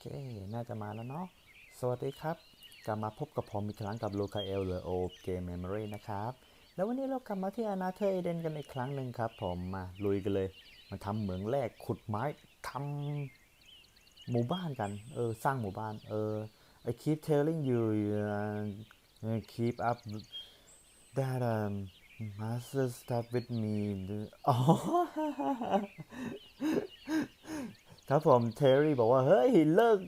เค น่าจะมาแล้วเนาะ สวัสดีครับ กลับมาพบกับผมอีกครั้งกับลูคาเอลหรือโอเกมเมมโมรีนะครับ แล้ววันนี้เรากลับมาที่อนาเธอร์เอเดนกันอีกครั้งหนึ่งครับผม มาลุยกันเลย มาทำเหมืองแรกขุดไม้ทำหมู่บ้านกัน เออ สร้างหมู่บ้าน เออ I keep telling you uh, keep up that um, master stuff with me อ๋อ ครับผมเทอรี่บอกว่า เฮ้ย เลิก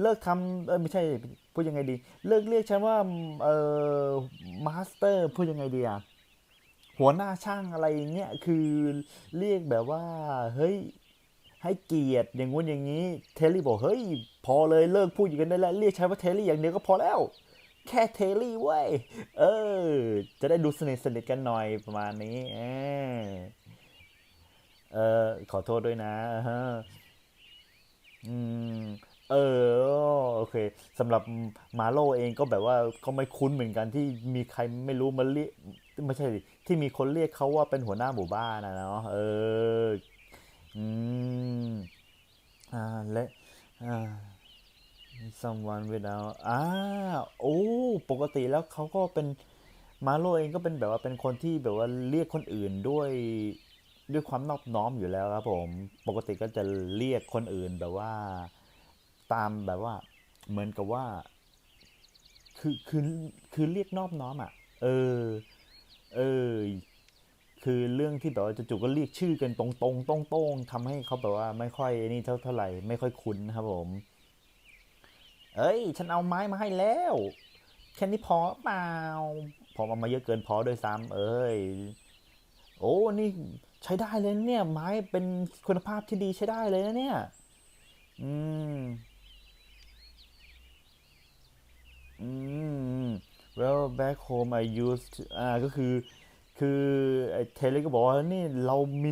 เลิกทำเออไม่ใช่พูดยังไงดี เลิกเรียกฉันว่าเออมาสเตอร์พูดยังไงดีอะหัวหน้าช่างอะไรเงี้ยคือเรียกแบบว่า เฮ้ย ให้เกียรติอย่างงู้นอย่างนี้ เทลลี่บอกเฮ้ย พอเลยเลิกพูดอย่างนั้นได้แล้วเรียกฉันว่าเทลลี่อย่างเดียวก็พอแล้ว แค่เทลลี่เว้ยเออ จะได้ดูสนิทสนิทกันหน่อยประมาณนี้เออเอขอโทษด้วยนะ อืมเออโอเคสำหรับมาโลเองก็แบบว่าก็ไม่คุ้นเหมือนกันที่มีใครไม่รู้มาเรียกไม่ใช่ที่มีคนเรียกเขาว่าเป็นหัวหน้าหมู่บ้านนะเนาะเอออืมอ่าและอ่า someone without อ่าโอ้ปกติแล้วเขาก็เป็นมาโลเองก็เป็นแบบว่าเป็นคนที่แบบว่าเรียกคนอื่นด้วย ด้วยความนอบน้อมอยู่แล้วครับผม ปกติก็จะเรียกคนอื่นแบบว่า ตามแบบว่า เหมือนกับว่า คือคือคือเรียกนอบน้อมอะ เออ เออ คือเรื่องที่แบบว่าจู่ๆก็เรียกชื่อกันตรงๆตรงๆทำให้เขาแบบว่า ไม่ค่อยนี่เท่าเท่าไหร่ไม่ค่อยคุ้นครับผม เอ้ย ฉันเอาไม้มาให้แล้วแค่นี้พอเปล่าผมเอามาเยอะเกินพอด้วยซ้ำเอ้ย โอ้นี่ ใช้ได้เลยเนี่ย ไม้เป็นคุณภาพที่ดีใช้ได้เลยนะเนี่ย อืม อืม well back home I used อ่าก็คือ คือไอ้เทเลก็บอกว่านี่เรามี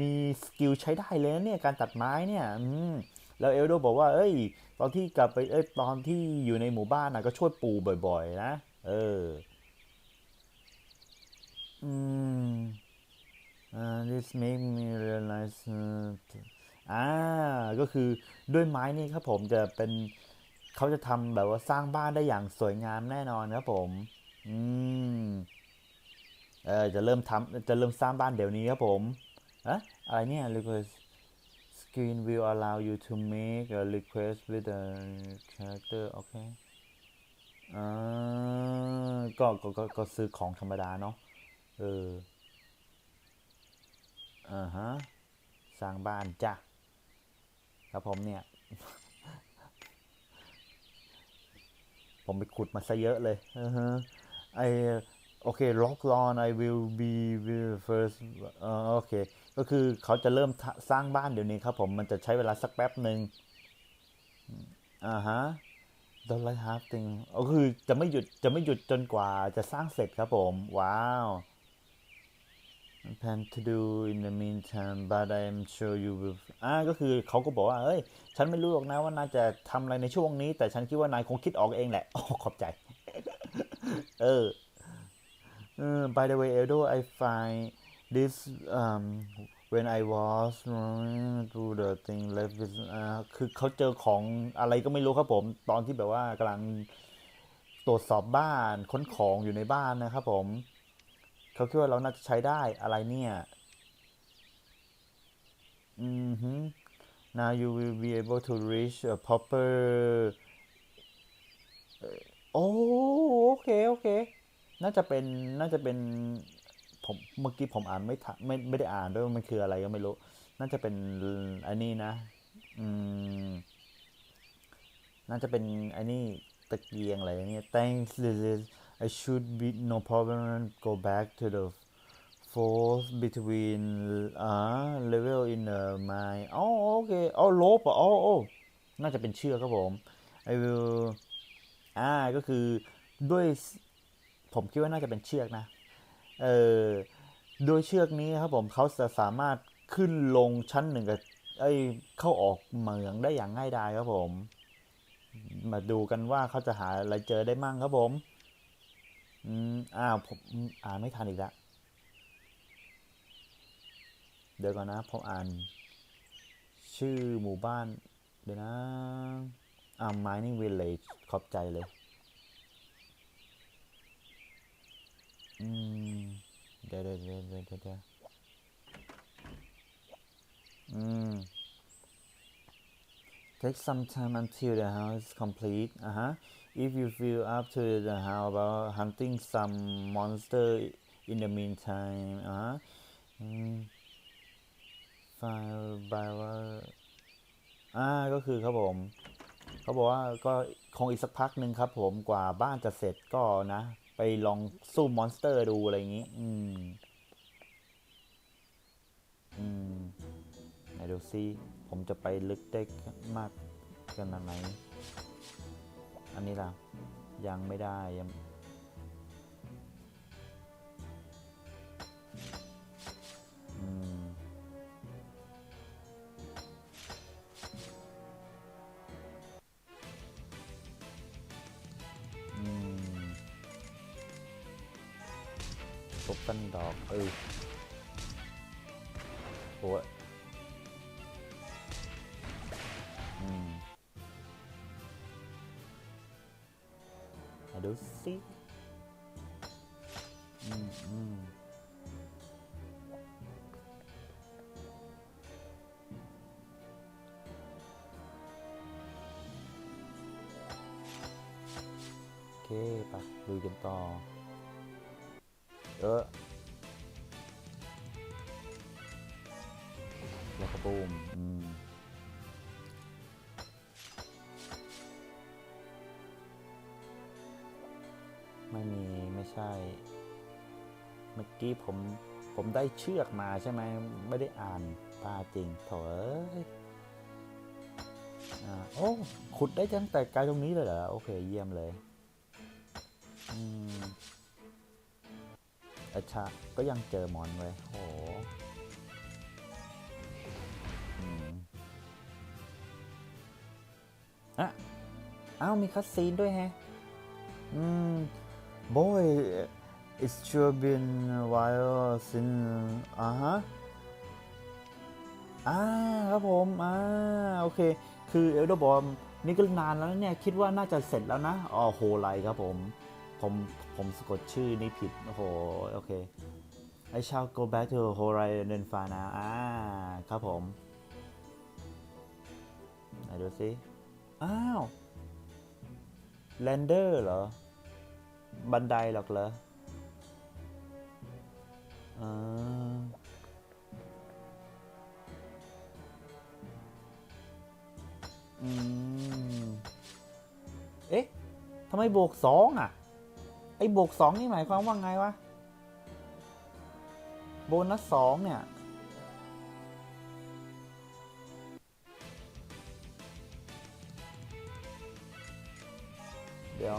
มีสกิลใช้ได้เลยนะเนี่ยการตัดไม้เนี่ยอืมแล้วเอลโดบอกว่า เอ้ย ตอนที่กลับไป เอ้ย ตอนที่อยู่ในหมู่บ้านนะก็ช่วยปู่บ่อย ๆ นะ เออ อืม อ่า this make me realize อ่าก็คือด้วยไม้นี่ครับผมจะเป็นเขาจะทำแบบว่าสร้างบ้านได้อย่างสวยงามแน่นอนครับผม อืมเออจะเริ่มทำจะเริ่มสร้างบ้านเดี๋ยวนี้ครับผมอะอะไรเนี่ย request screen will allow you to make a request with a character โอเคอ่าก็ก็ก็ซื้อของธรรมดาเนาะเออ อ่าฮะสร้างบ้านจ้ะครับผมเนี่ย ผมไปขุดมาซะเยอะเลยอือฮะไอโอเค lock on I will be will first เออโอเค ก็คือเขาจะเริ่มสร้างบ้านเดี๋ยวนี้ครับผม มันจะใช้เวลาสักแป๊บหนึ่งอ่าฮะ don't like half thing ก็คือจะไม่หยุด จะไม่หยุดจนกว่าจะสร้างเสร็จครับผม ว้าว plan to do in the meantime but I'm sure you will อ่าก็คือเขาก็บอกว่าเอ้ย ฉันไม่รู้หรอกนะว่านายจะทำอะไรในช่วงนี้ แต่ฉันคิดว่านายคงคิดออกเองแหละโอ้ขอบใจ เออเออ by the way Eldo I find this um when I was through the thing left with อ่าคือเขาเจอของอะไรก็ไม่รู้ครับผม ตอนที่แบบว่ากำลังตรวจสอบบ้านค้นของอยู่ในบ้านนะครับผม เขาคิดว่าเราน่าจะใช้ได้อะไรเนี่ย อืมฮึ now you will be able to reach a proper โอ้โอเค โอเค น่าจะเป็น น่าจะเป็น ผม เมื่อกี้ผมอ่านไม่ทันไม่ไม่ได้อ่านด้วยว่ามันคืออะไรก็ไม่รู้ น่าจะเป็นอันนี้นะ อืม น่าจะเป็นอ้นี่ตะเกียงอะไรอย่างเงี้ย thanks I should be no problem go back to the force between อ่า level in the mine อ๋อโอเคอ๋อลบอะอ๋อโอ้น่าจะเป็นเชือกครับผม I will อ่าก็คือด้วยผมคิดว่าน่าจะเป็นเชือกนะ เออโดยเชือกนี้ครับผมเขาจะสามารถขึ้นลงชั้นหนึ่งกับไอ้เข้าออกเหมืองได้อย่างง่ายดายครับผม มาดูกันว่าเขาจะหาอะไรเจอได้มั่งครับผม อืมอ้าวผมอ่านไม่ทันอีกแล้วเดี๋ยวก่อนนะผมอ่าน ชื่อหมู่บ้าน เดี๋ยวนะอ่า mining village ขอบใจเลย อืม เดี๋ยวเดี๋ยวเดี๋ยวเดี๋ยวเดี๋ยวเดี๋ยวอืม Take some time until the house complete. Uh-huh. If you feel up to it, uh, how about hunting some monster in the meantime? Uh-huh. Mm. File by ว่าอ่าก็คือครับผมเขาบอกว่าก็คงอีกสักพักหนึ่งครับผมกว่าบ้านจะเสร็จก็นะ ไปลองสู้มอนสเตอร์ดูอะไรอย่างนี้ อืม อืมไหนดูซิผมจะไปลึกได้มากขนไหน อันนี้ล่ะยังไม่ได้ยัง โอเคปะดูกันต่อ เออแล้วก็บูมอืมไม่มีไม่ใช่ เมื่อกี้ผมผมได้เชือกมาใช่ไหมไม่ได้อ่านตาจริงโถอ้ยอ่าโอ้ขุดได้ตั้งแต่ไกลตรงนี้เลยเหรอ โอเค เยี่ยมเลย อาชาก็ยังเจอหมอนไว้ยโหอืมอะอ้ามีคัสซีนด้วยแฮะ อืม boy it's sure been a while since อ่าฮะอ่าครับผม อ่า โอเค คือเอลโดบอกว่านี่ก็นานแล้วเนี่ย คิดว่าน่าจะเสร็จแล้วนะ อ๋อโฮไลครับผม ผมผมสะกดชื่อนี่ผิด โอ้โห โอเค I shall go back to Horizon Far now อ่า ครับผมไหนดูสิ อ้าวแลนเดอร์เหรอ บันไดหรอกเหรออ่าอืม เอ๊ะทำไมบวกสองอะ อ้บวกสองนี่หมายความว่าไงวะ โบนัสสองเนี่ย เดี๋ยว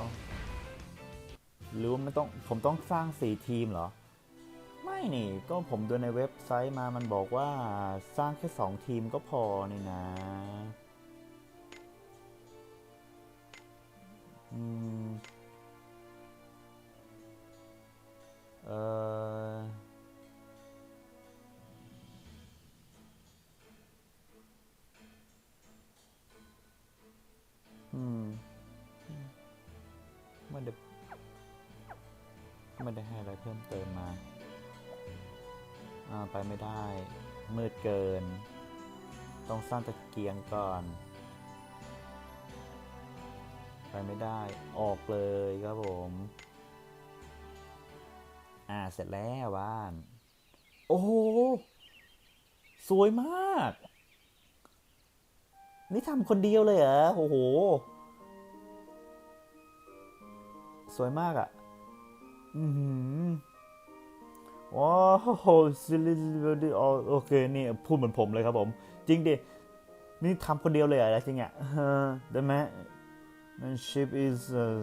หรือว่าไม่ต้อง ผมต้องสร้างสี่ทีมเหรอ ไม่นี่ ก็ผมดูในเว็บไซต์มามันบอกว่าสร้างแค่สองทีมก็พอนี่นะอืม เอออืมไม่ได้ไม่ได้ให้อะไรเพิ่มเติมมาอ่าไปไม่ได้ มืดเกิน ต้องสร้างตะเกียงก่อน ไปไม่ได้ ออกเลยครับผม อ่า เสร็จแล้วบ้าน โอ้โห สวยมาก นี่ทำคนเดียวเลยเหรอ โอ้โห สวยมากอะ่ะ อือหือว้าวซิลิซิโอเค นี่พูดเหมือนผมเลยครับผม จริงดิ นี่ทำคนเดียวเลยเหรอจริงอะเออได้ไหม ship is uh,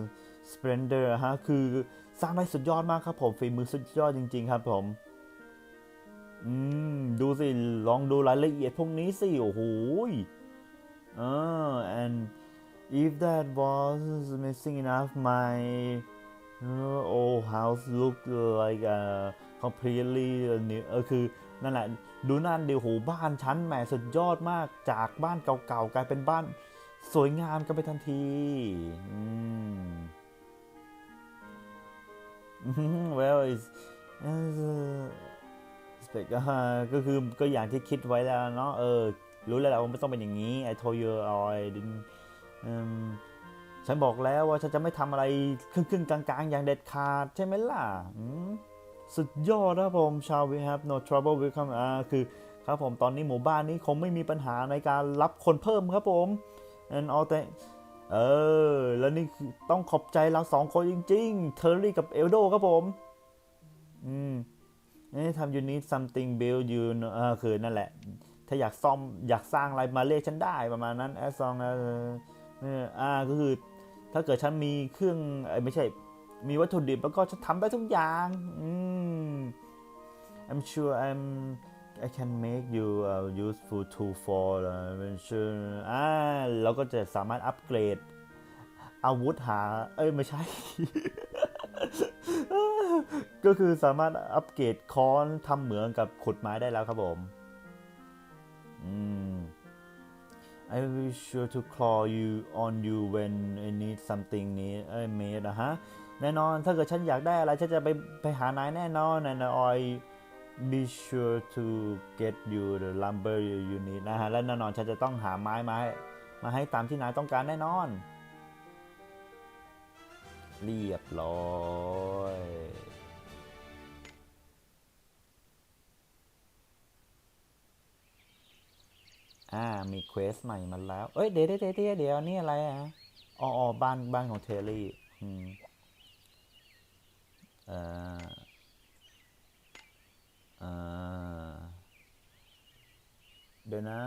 splendor ฮะ คือ สร้างได้สุดยอดมากครับผมฝีมือสุดยอดจริง ๆ ครับผม อืม ดูสิ ลองดูรายละเอียดพวกนี้สิ โอ้โหเออ and if that was missing enough my uh, old house looked like a completely new เออคือนั่นแหละดูนั่นเดี๋ยวโหบ้านชั้นแหมสุดยอดมากจากบ้านเก่าๆกลายเป็นบ้านสวยงามกันไปทันที อืม well is spec อ่าก็คือก็อย่างที่คิดไว้แล้วเนาะเออ รู้แล้วแหละว่าไม่ต้องเป็นอย่างนี้ I told you I didn't อืมฉันบอกแล้วว่าฉันจะไม่ทำอะไรครึ่งๆกลางๆ อย่างเด็ดขาดใช่ไหมล่ะสุดยอดนะครับผม shall we have no trouble with come อ่าคือครับผมตอนนี้หมู่บ้านนี้คงไม่มีปัญหาในการรับคนเพิ่มครับผม and all that เออ แล้วนี่ต้องขอบใจเราสองคนจริง ๆ เทอร์รี่กับเอลโดครับผม อืมนี่ทำ you need something build you know เออคือนั่นแหละ ถ้าอยากซ่อมอยากสร้างอะไรมาเรียกฉันได้ประมาณนั้น as long as เอออ่าก็คือถ้าเกิดฉันมีเครื่องอไม่ใช่มีวัตถุดิบแล้วก็ฉันทำได้ทุกอย่าง อืม I'm sure I'm I can make you uh, useful tool for uh, sure อ่าเราก็จะสามารถอัปเกรด อาวุธหา เอ้ย ไม่ใช่ ก็คือสามารถอัปเกรดค้อนทำเหมืองกับขุดไม้ได้แล้วครับผม อืม I will be sure to call you on you when I need something นี้เอ้ย made นะฮะแน่นอนถ้าเกิดฉันอยากได้อะไร ฉันจะไปไปหานายแน่นอน and I be sure to get you the lumber you need นะฮะ และแน่นอนฉันจะต้องหาไม้มาให้มาให้ตามที่นายต้องการแน่นอน เรียบร้อยอ่า มีเควสใหม่มาแล้ว เอ้ย เดี๋ยวเดี๋ยวเดี๋ยวเดี๋ยวนี่อะไรอะ อ๋อบ้านบ้านของเทลลี่ อืม เอ่อ เดี๋ยวนะ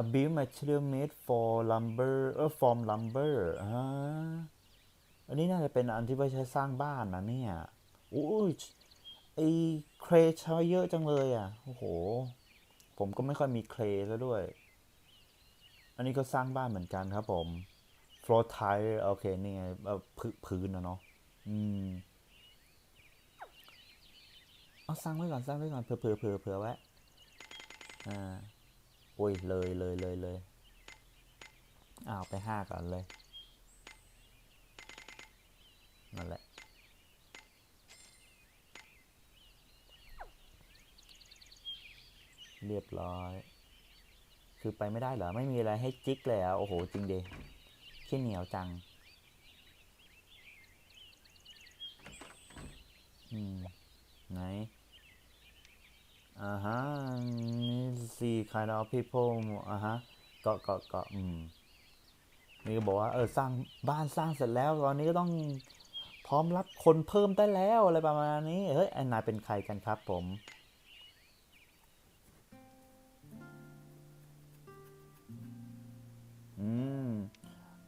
a build material made for lumber เออ from lumber อ่าอันนี้น่าจะเป็นอันที่ไว้ใช้สร้างบ้านนะเนี่ยโอ้ยไอเครใช้เยอะจังเลยอะ โอ้โห ผมก็ไม่ค่อยมีเครแล้วด้วย อันนี้ก็สร้างบ้านเหมือนกันครับผม floor tile โอเค นี่ไงเอ่อพื้นพื้นนะเนาะ อืม เอาสร้างไว้ก่อนสร้างไว้ก่อนเผื่อเผื่อเผื่อเผื่อไว้อ่าโอ้ยเลยเลยเลยเลยอ้าวไปห้าก่อนเลยนั่นแหละเรียบร้อย คือไปไม่ได้เหรอ ไม่มีอะไรให้จิกเลยอะ โอ้โห จริงดิขี้เหนียวจัง อืม ไหน อ่าฮะ see kind of people อ่าฮะก็ก็ก็อืมนี่ก็บอกว่า เออ สร้างบ้านสร้างเสร็จแล้ว ตอนนี้ก็ต้องพร้อมรับคนเพิ่มได้แล้วอะไรประมาณนี้ เฮ้ยไอ้นายเป็นใครกันครับผม อืม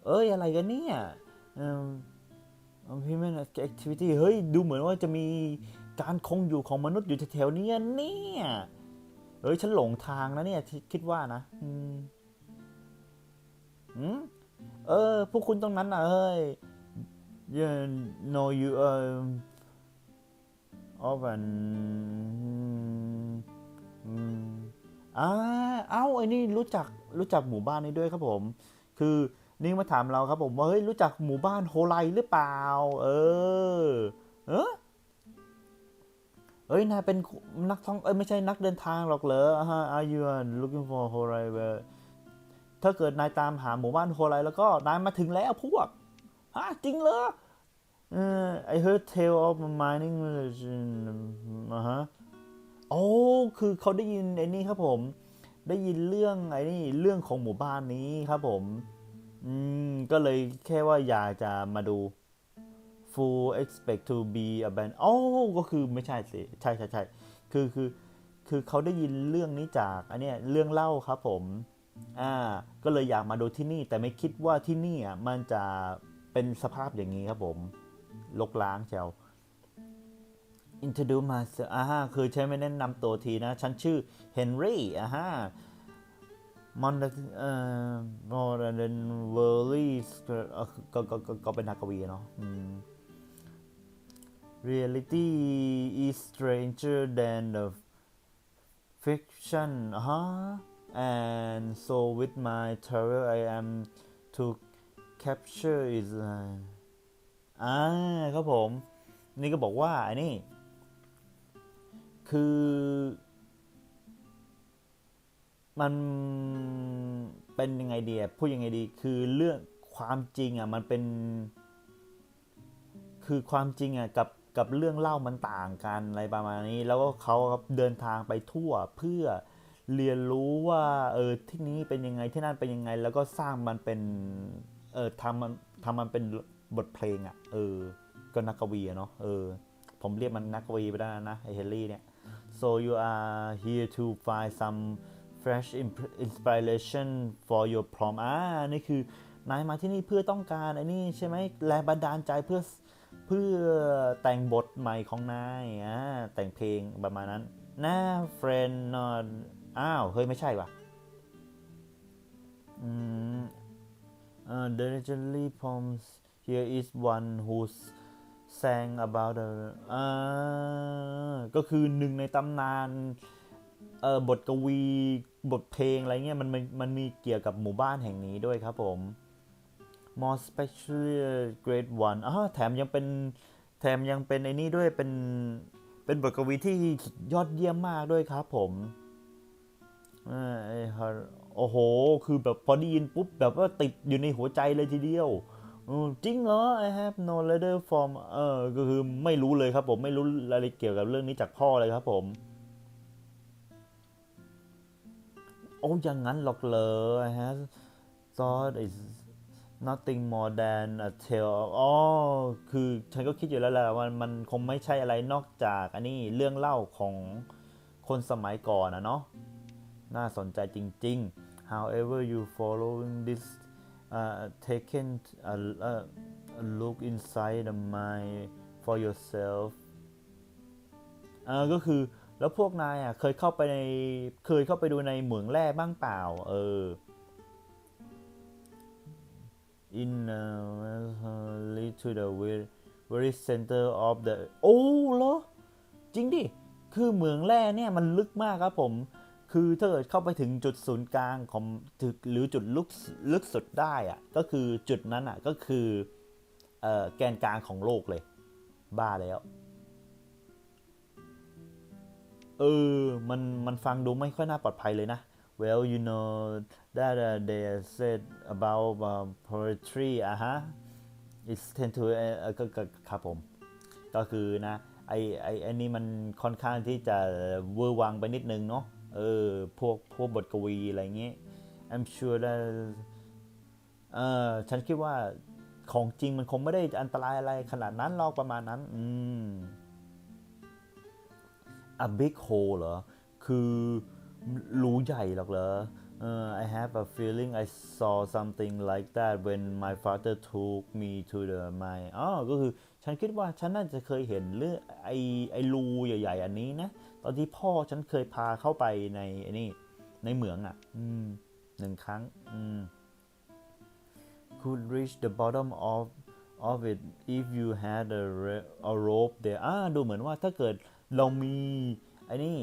เอ้ย อะไรกันเนี่ยอ่อพิมพ์แอคทิวิตี้เฮ้ย ดูเหมือนว่าจะมี การคงอยู่ของมนุษย์อยู่แถวๆนี้เนี่ยเฮ้ยฉันหลงทางนะเนี่ยคิดว่านะอืมอืมเออ พวกคุณตรงนั้นนะเฮ้ย you know you um often อืมอ่าเอ้าไอ้นี่รู้จักรู้จักหมู่บ้านนี้ด้วยครับผม คือนี่มาถามเราครับผมว่าเฮ้ยรู้จักหมู่บ้านโฮไลหรือเปล่า เออ เออ เอ้ยนายเป็นนักท่องเอ้ยไม่ใช่นักเดินทางหรอกเหรอฮะ Are you looking for โฮไล where ถ้าเกิดนายตามหาหมู่บ้านโฮไลแล้วก็นายมาถึงแล้วพวกฮะจริงเหรอเออ I heard tale of mining village อ่าฮะโอ้คือเขาได้ยินไอ้นี่ครับผม ได้ยินเรื่องไอ้นี่เรื่องของหมู่บ้านนี้ครับผม อืม ก็เลยแค่ว่าอยากจะมาดู full expect to be abandoned โอ้ก็คือไม่ใช่สิ ใช่ใช่ใช่คือคือคือเขาได้ยินเรื่องนี้จากอันเนี้ยเรื่องเล่าครับผมอ่าก็เลยอยากมาดูที่นี่ แต่ไม่คิดว่าที่นี่อะมันจะเป็นสภาพอย่างนี้ครับผมลกล้างเชียว introduce myself อ่าฮะคือใช้ไม่แนะนำตัวทีนะ ฉันชื่อเฮนรี่อ่าฮะมอนเอ่อ more than worldly ก็ก็ก็ก็เป็นนักกวีเนาะ reality is stranger than the fiction อ่าฮะ and so with my travel I am to capture is อ่าครับผม นี่ก็บอกว่าอันนี้ คือ มันเป็นยังไงดีอะพูดยังไงดี คือเรื่องความจริงอะ มันเป็น คือความจริงอะกับ กับเรื่องเล่ามันต่างกันอะไรประมาณนี้ แล้วก็เขาครับเดินทางไปทั่วเพื่อเรียนรู้ว่าเออที่นี้เป็นยังไงที่นั่นเป็นยังไง แล้วก็สร้างมันเป็นเออทำมันทำมันเป็นบทเพลงอะเออ ก็นักกวีเนาะเออ ผมเรียกมันนักกวีไปได้นะไอเฮนรี่เนี่ย so you are here to find some fresh inspiration for your prom อ่านี่คือนายมาที่นี่เพื่อต้องการไอ้นี่ใช่ไหมแรงบันดาลใจเพื่อ เพื่อแต่งบทใหม่ของนายอ่าแต่งเพลงประมาณนั้นนะ friend not อ้าว เฮ้ย ไม่ใช่ว่ะอืม uh, the legendary poems here is one who sang about the อ่าก็คือหนึ่งในตำนานเอ่อบทกวีบทเพลงอะไรเงี้ยมันมันมันมีเกี่ยวกับหมู่บ้านแห่งนี้ด้วยครับผม more special great one อ่าแถมยังเป็นแถมยังเป็นไอ้นี่ด้วยเป็นเป็นบทกวีที่ยอดเยี่ยมมากด้วยครับผมอ่าไอ้ฮะโอ้โห คือแบบพอได้ยินปุ๊บ แบบว่าติดอยู่ในหัวใจเลยทีเดียวจริงเหรอ I have no letter from เออก็คือไม่รู้เลยครับผมไม่รู้อะไรเกี่ยวกับเรื่องนี้จากพ่อเลยครับผม โอ้ยังงั้นหรอกเลย I have thought is nothing more than a tale อ๋อ คือฉันก็คิดอยู่แล้วแหละว่ามันคงไม่ใช่อะไรนอกจากอันนี้เรื่องเล่าของคนสมัยก่อนนะเนาะ น่าสนใจจริง ๆ however you following this uh, taken a, a, a look inside the mind for yourself เออก็คือแล้วพวกนายอะเคยเข้าไปในเคยเข้าไปดูในเหมืองแร่บ้างเปล่า เออ in uh, lead to the very, very center of the โอ้เหรอจริงดิ คือเหมืองแร่เนี่ยมันลึกมากครับผม คือถ้าเกิดเข้าไปถึงจุดศูนย์กลางของถึงหรือจุดลึกลึกสุดได้อะก็คือจุดนั้นอะก็คือเอ่อแกนกลางของโลกเลย บ้าแล้ว เออ มันมันฟังดูไม่ค่อยน่าปลอดภัยเลยนะ Well you know that uh, they said about uh, poetry อะฮะ it's ten to เอ่อเอ่อก็ก็ครับผม ก็คือนะไอไอไอันนี้มันค่อนข้างที่จะเวอร์วังไปนิดนึงเนาะเออพวกพวกบทกวีอะไรเงี้ย I'm sure that เออฉันคิดว่าของจริงมันคงไม่ได้อันตรายอะไรขนาดนั้นหรอกประมาณนั้น อืม a big hole เหรอ คือรูใหญ่หรอกเหรอ เออ I have a feeling I saw something like that when my father took me to the mine อ๋อ ก็คือฉันคิดว่าฉันน่าจะเคยเห็นเรื่องไอไอรูใหญ่ๆ อันนี้นะ ตอนที่พ่อฉันเคยพาเข้าไปในไอนี่ในเหมืองอะ อืมหนึ่งครั้ง อืม could reach the bottom of of it if you had a, a rope there อ่า ดูเหมือนว่าถ้าเกิดเรามีไอนี่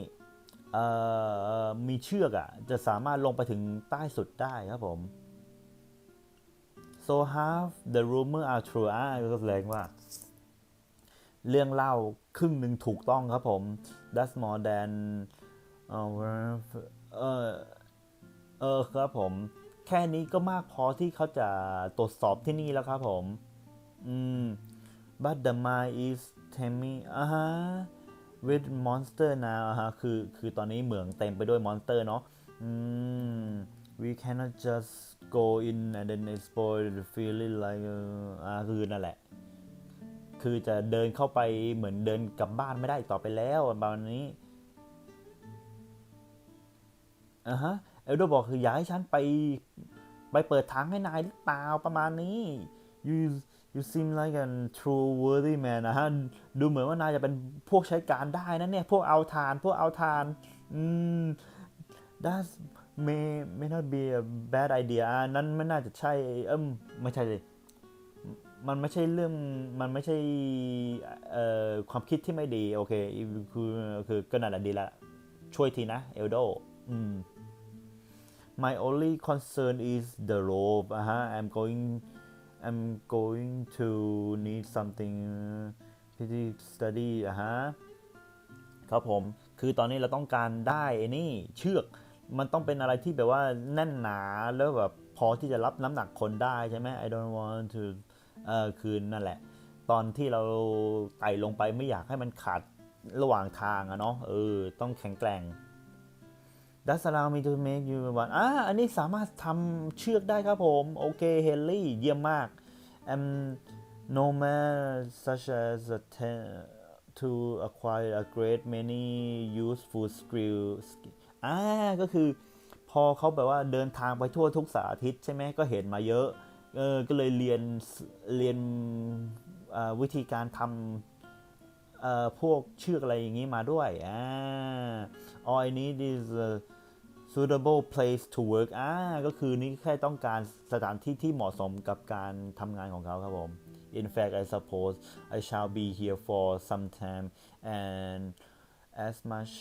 มีเชือกอะ่ะ จะสามารถลงไปถึงใต้สุดได้ครับผม so half the rumor are true อ่าก็แสดงว่า เรื่องเล่าครึ่งหนึ่งถูกต้องครับผม that's more than เออเออเออครับผม แค่นี้ก็มากพอที่เขาจะตรวจสอบที่นี่แล้วครับผม อืม but the mind is taming อ่าฮะ with monster now ฮะคือคือตอนนี้เหมืองเต็มไปด้วยมอนสเตอร์เนาะอืม we cannot just go in and then explore the feeling like อ่าคือนั่นแหละ คือจะเดินเข้าไปเหมือนเดินกลับบ้านไม่ได้ต่อไปแล้วประมาณนี้อ่าฮะเอลโดบอกคืออยากให้ฉันไป ไปเปิดทางให้นายหรือเปล่าประมาณนี้ you you seem like a true worthy man นะฮะ ดูเหมือนว่านายจะเป็นพวกใช้การได้นะเนี่ย พวกเอาทาน พวกเอาทาน อืม that may may not be a bad idea นั้นไม่น่าจะใช่ เอิมไม่ใช่เลย มันไม่ใช่เรื่อง มันไม่ใช่ เอ่อ ความคิดที่ไม่ดี โอเค คือ คือก็นั่นแหละดีละ ช่วยทีนะ เอลโด อืม my only concern is the rope อะฮะ I'm going I'm going to need something pretty study อะฮะครับผม คือตอนนี้เราต้องการได้ไอ้นี่เชือก มันต้องเป็นอะไรที่แบบว่าแน่นหนาแล้วแบบพอที่จะรับน้ำหนักคนได้ใช่ไหม I don't want to เออคือนั่นแหละ ตอนที่เราไต่ลงไปไม่อยากให้มันขาดระหว่างทางอะเนาะ เออ ต้องแข็งแกร่ง That's allow me to make you one อ่าอันนี้สามารถทำเชือกได้ครับผม โอเค เฮนรี่ เยี่ยมมาก and no man such as a ten- to acquire a great many useful skills อ่าก็คือพอเขาแบบว่าเดินทางไปทั่วทุกสารทิศใช่ไหมก็เห็นมาเยอะ เออ ก็เลยเรียน เรียนวิธีการทำพวกเชือกอะไรอย่างนี้มาด้วยอ่า all I need is a suitable place to work อ่าก็คือนี่แค่ต้องการสถานที่ที่เหมาะสมกับการทำงานของเขาครับผม In fact I suppose I shall be here for some time and as much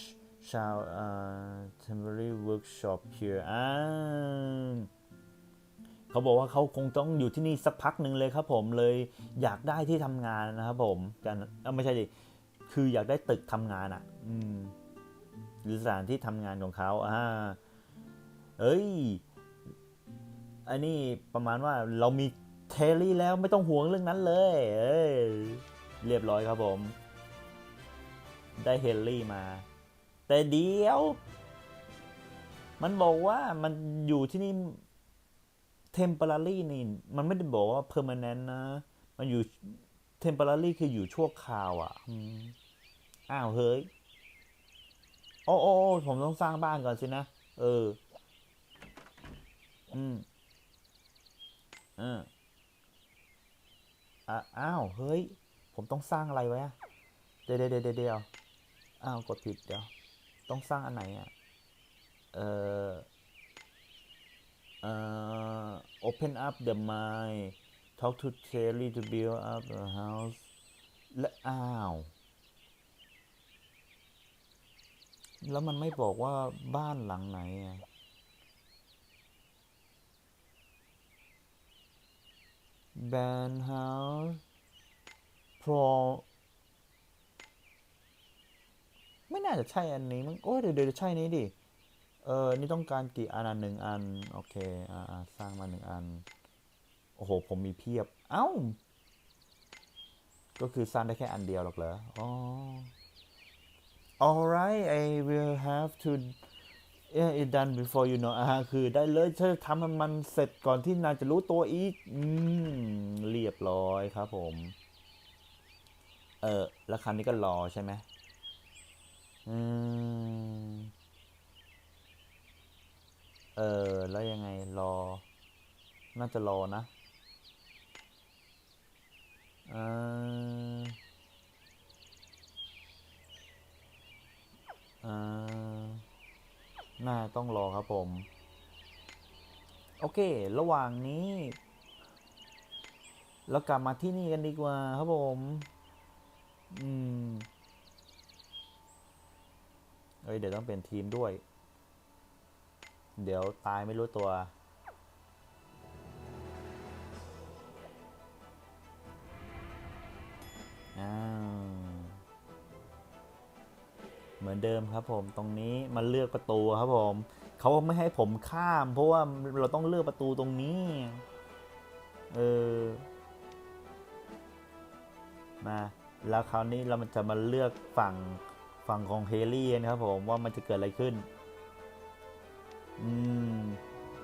shall uh, temporary workshop here อ่าเขาบอกว่าเขาคงต้องอยู่ที่นี่สักพักหนึ่งเลยครับผมเลยอยากได้ที่ทำงานนะครับผมกันเอ้าไม่ใช่ดิคืออยากได้ตึกทำงานอะ อืม หรือสถานที่ทำงานของเขาอ่าเอ้ย อันนี้ประมาณว่าเรามีเทลลี่แล้วไม่ต้องห่วงเรื่องนั้นเลย เอ้ย เรียบร้อยครับผม ได้เฮลลี่มา แต่เดียว มันบอกว่ามันอยู่ที่นี่ temporary นี่ มันไม่ได้บอกว่า permanent นะ มันอยู่ temporary คืออยู่ชั่วคราวอะ อ้าวเฮ้ย โอ้โอ้ผมต้องสร้างบ้านก่อนสินะ เออ อืมเอออะอ้าว เฮ้ย ผมต้องสร้างอะไรไว้อะเดี๋ยวเดี๋ยวเดี๋ยวอ้าว กดผิดเดี๋ยว ต้องสร้างอันไหนอะ เออเอ่อ open up the mind talk to Terry to build up a house และอ้าว แล้วมันไม่บอกว่าบ้านหลังไหนอะ Ban House Pro ไม่น่าจะใช่อันนี้มั้งโอ้ยเดี๋ยวเดี๋ยวใช่นี้ดิ เออ นี่ต้องการกี่อันอะหนึ่งอัน โอเคอ่าอ่าสร้างมาหนึ่งอัน โอ้โห ผมมีเพียบ เอ้า ก็คือสร้างได้แค่อันเดียวหรอกเหรอ อ๋อ alright I will have to yeah it done before you know อ่าคือได้เลยเธอทำให้มันเสร็จก่อนที่นายจะรู้ตัวอีก อืม เรียบร้อยครับผม เออ แล้วคันนี้ก็รอใช่ไหมอืม เออ แล้วยังไงรอ น่าจะรอนะเออเออ น่าต้องรอครับผม โอเค ระหว่างนี้ เรากลับมาที่นี่กันดีกว่าครับผม อืมเอ้ย เดี๋ยวต้องเป็นทีมด้วย เดี๋ยวตายไม่รู้ตัว อ้าว เหมือนเดิมครับผมตรงนี้มันเลือกประตูครับผมเขาไม่ให้ผมข้าม เพราะว่าเราต้องเลือกประตูตรงนี้ เออ มา แล้วคราวนี้เรามันจะมาเลือกฝั่งฝั่งของเฮลี่นะครับผมว่ามันจะเกิดอะไรขึ้น อืม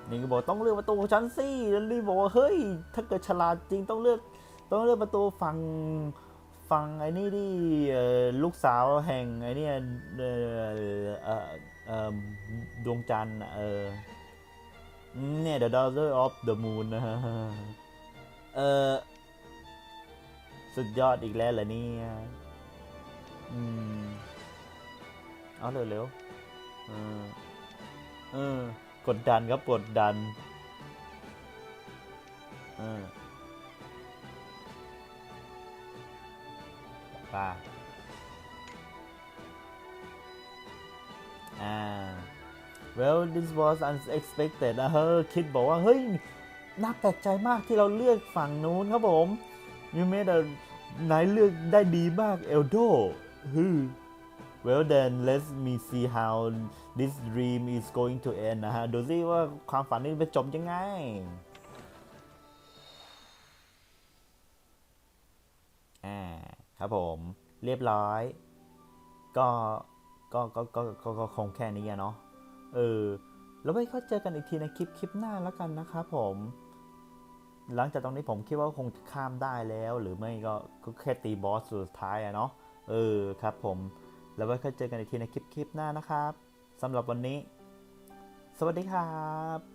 นี่ก็บอกต้องเลือกประตูของฉันสิแล้วนี่บอกว่าเฮ้ย ถ้าเกิดฉลาดจริงต้องเลือก ต้องเลือกประตูฝั่ง ฝั่งไอ้นี่ดิลูกสาวแห่งไอ้นี่ดวงจันทร์เออเนี่ย the daughter of the moon นะฮะเออสุดยอดอีกแล้วเหรอเนี่ย อืม เอาเร็วๆเออเออกดดันครับกดดัน เออ ป่าอ่า well this was unexpected นะเฮ้ยคิดบอกว่า เฮ้ย น่าแปลกใจมากที่เราเลือกฝั่งนู้นครับผม you made a นายเลือกได้ดีมากเอลโดฮึ well then let me see how this dream is going to end นะฮะ ดูสิว่าความฝันนี้จะจบยังไง อ่า ครับผมเรียบร้อย ก็ก็ก็ก็ก็คงแค่นี้อะเนาะเออแล้วไว้เขาเจอกันอีกทีในคลิปคลิปหน้าแล้วกันนะครับผม หลังจากตรงนี้ผมคิดว่าคงจะข้ามได้แล้ว หรือไม่ก็ก็แค่ตีบอสสุดท้ายอะเนาะเออครับผม แล้วไว้เขาเจอกันอีกทีในคลิปคลิปหน้านะครับสำหรับวันนี้ สวัสดีครับ